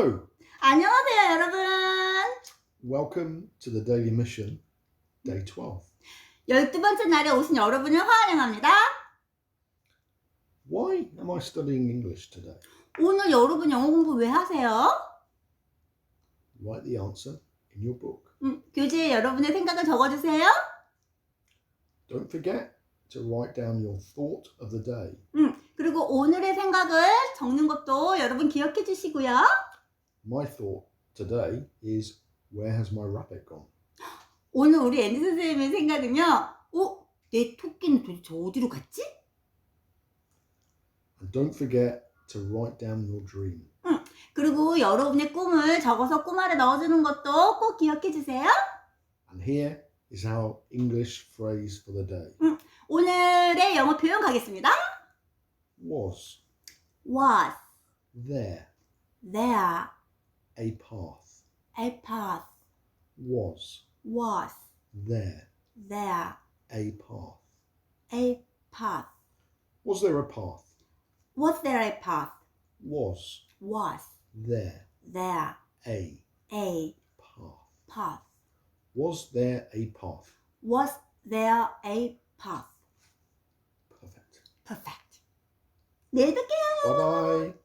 Hello, 안녕하세요, 여러분. welcome to the Daily Mission, day 12. 열두 번째 날에 오신 여러분을 환영합니다. Why am I studying English today? 오늘 여러분 영어 공부 왜 하세요? Write the answer in your book. 음, 교재에 여러분의 생각을 적어주세요. Don't forget to write down your thought of the day. 그리고 오늘의 생각을 적는 것도 여러분 기억해 주시고요. My thought today is where has my rabbit gone? 오늘 우리 앤디 선생님의 생각은요. 어? 내 토끼는 도대체 어디로 갔지? And don't forget to write down your dream. 그리고 여러분의 꿈을 적어서 꿈 아래 넣어주는 것도 꼭 기억해 주세요. And here is our English phrase for the day. 오늘의 영어 표현 가겠습니다. Was Was there there a path? a path? Was Was there there a path? a path? Was there a path? Was there a path? Was Was there there a a path? path? Was there a path? Was there a path? Perfect. Perfect. 내일 뵐게요. Bye bye.